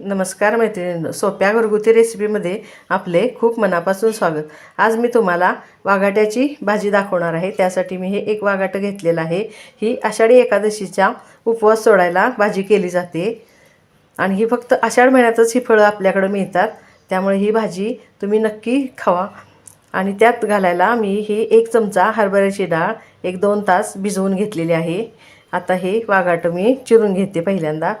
नमस्कार मैत्रिणींनो सोप्या घरगुती रेसिपीमध्ये आपले खूप मनापासून स्वागत. आज मी तुम्हाला वाघाट्याची भाजी दाखवणार आहे. त्यासाठी मी हे एक वाघाटं घेतलेलं आहे. ही आषाढी एकादशीचा उपवास सोडायला भाजी केली जाते. आणि ही फक्त आषाढ महिन्यातच ही फळं आपल्याकडं मिळतात. त्यामुळे ही भाजी तुम्ही नक्की खावा. आणि त्यात घालायला मी ही एक चमचा हरभऱ्याची डाळ एक दोन तास भिजवून घेतलेली आहे. आता हे वाघाटं मी चिरून घेते पहिल्यांदा.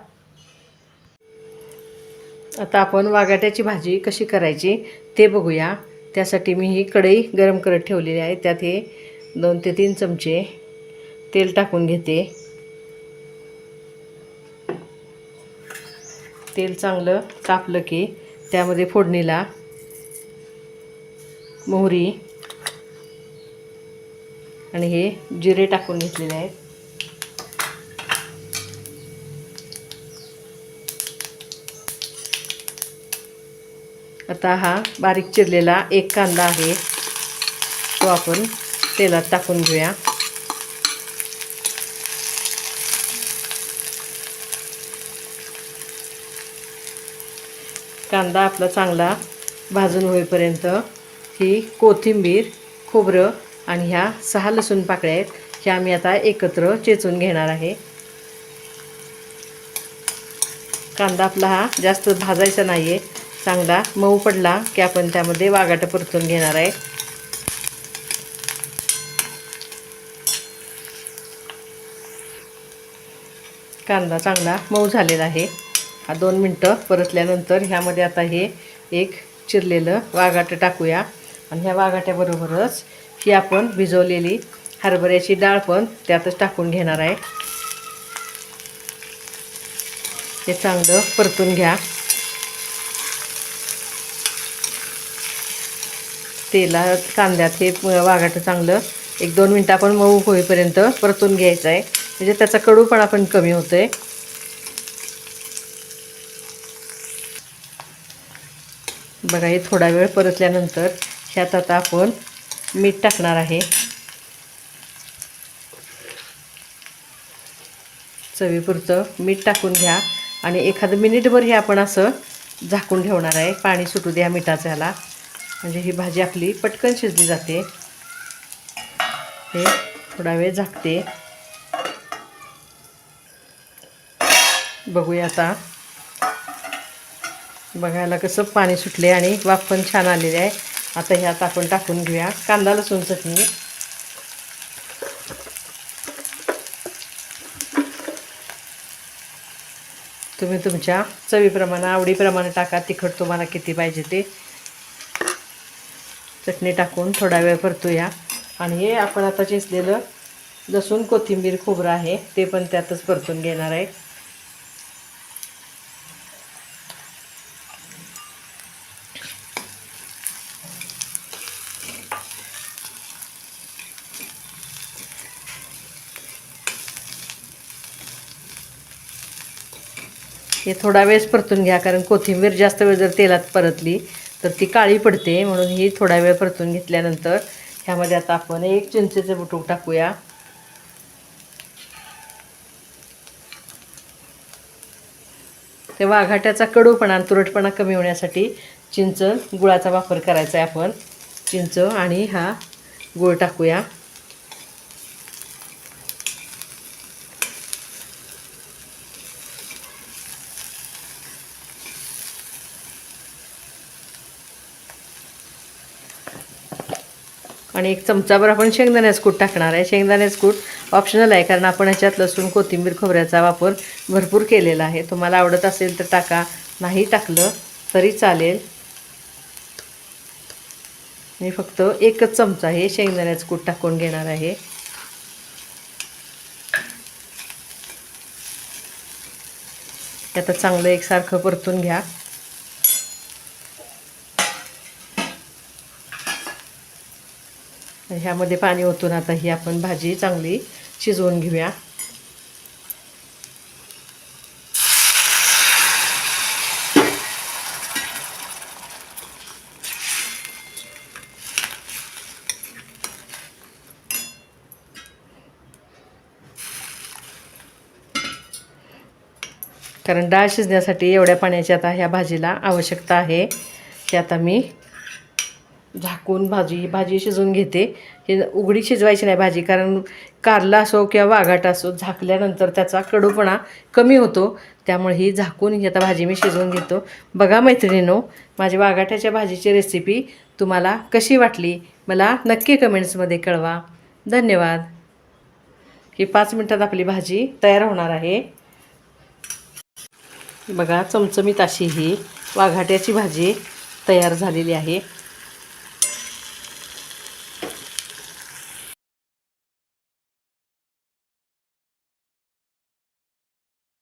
आता आपण वागाट्याची भाजी कशी करायची ते बघूया. त्यासाठी मी ही कढई गरम करत ठेवलेली आहे. त्यात हे दोन ते तीन चमचे तेल टाकून घेते. तेल चांगलं तापलं की त्यामध्ये फोडणीला मोहरी आणि हे जिरे टाकून घेतलेले आहेत. आता हा बारीक चिरलेला एक कांदा आहे. तो आपण तेलात टाकून घेऊया. कांदा आपला चांगला भाजून होईपर्यंत ही कोथिंबीर खोबरं आणि ह्या सहा लसूण पाकळ्या आहेत ह्या आम्ही आता एकत्र चेचून घेणार आहे. कांदा आपला हा जास्त भाजायचा नाही आहे चांगला मऊ पडला की आपण त्यामध्ये वागाटं परतून घेणार आहे. कांदा चांगला मऊ झालेला आहे. हा दोन मिनटं परतल्यानंतर ह्यामध्ये आता हे एक चिरलेलं वाघाटं टाकूया. आणि ह्या वाघाट्याबरोबरच ही आपण भिजवलेली हरभऱ्याची डाळ पण त्यातच टाकून घेणार आहे. हे चांगलं परतून घ्या. तेला कांद्यात हे वाघाटं चांगलं एक दोन मिनटं आपण मऊ होईपर्यंत परतून घ्यायचं आहे. म्हणजे त्याचा कडूपणा पण कमी होतो आहे बघा हे थोडा वेळ परतल्यानंतर ह्यात आता आपण मीठ टाकणार आहे. चवीपुरतं मीठ टाकून घ्या आणि एखादं मिनिटभर हे आपण असं झाकून ठेवणार आहे. पाणी सुटू द्या मिठाचं ह्याला. म्हणजे ही भाजी आपली पटकन शिजली जाते. हे थोडा वेळ झाकते. बघूया आता. बघायला कसं पाणी सुटले आणि वाफ पण छान आलेली आहे. आता ह्यात आपण टाकून घेऊया. कांदा लसूण चटणी. तुम्ही तुमच्या चवीप्रमाणे आवडीप्रमाणे टाका. तिखट तुम्हाला किती पाहिजे ते चटणी टाकून थोडा वेळ परतूया. आणि हे आपण आता चिसलेलं लसूण कोथिंबीर खोबरं आहे ते पण त्यातच परतून घेणार आहे. हे थोडा वेळच परतून घ्या कारण कोथिंबीर जास्त वेळ जर तेलात परतली तर ती काळी पडते म्हणून ही थोडा वेळ परतून घेतल्यानंतर ह्यामध्ये आता आपण एक चिंचेचे बुटूक टाकूया. ते वाघाट्याचा कडूपणा आणि तुरटपणा कमी होण्यासाठी चिंच गुळाचा वापर करायचा आहे आपण. चिंच आणि हा गुळ टाकूया. आणि एक चमचाभर आपण शेंगदाण्याचं कूट टाकणार आहे. शेंगदाण्याचं कूट ऑप्शनल आहे कारण आपण ह्याच्यात लसूण कोथिंबीर खोबऱ्याचा वापर भरपूर केलेला आहे. तुम्हाला आवडत असेल तर टाका. नाही टाकलं तरी चालेल. मी फक्त एकच चमचा हे शेंगदाण्याचं कूट टाकून घेणार आहे. आता चांगलं एकसारखं परतून घ्या. ह्यामध्ये पाणी ओतून आता ही आपण भाजी चांगली शिजवून घेऊया. कारण डाळ शिजण्यासाठी एवढ्या पाण्याची आता ह्या भाजीला आवश्यकता आहे ते आता मी झाकून भाजी भाजी शिजवून घेते. हे उघडी शिजवायची नाही भाजी कारण कारला असो किंवा वाघाटा असो झाकल्यानंतर त्याचा कडूपणा कमी होतो. त्यामुळे ही झाकून ही आता भाजी मी शिजवून घेतो. बघा मैत्रिणीनो माझ्या वाघाट्याच्या भाजीची रेसिपी तुम्हाला कशी वाटली? मला नक्की कमेंट्समध्ये कळवा. धन्यवाद. ही पाच मिनटात आपली भाजी तयार होणार आहे. बघा चमचमीत अशी ही वाघाट्याची भाजी तयार झालेली आहे.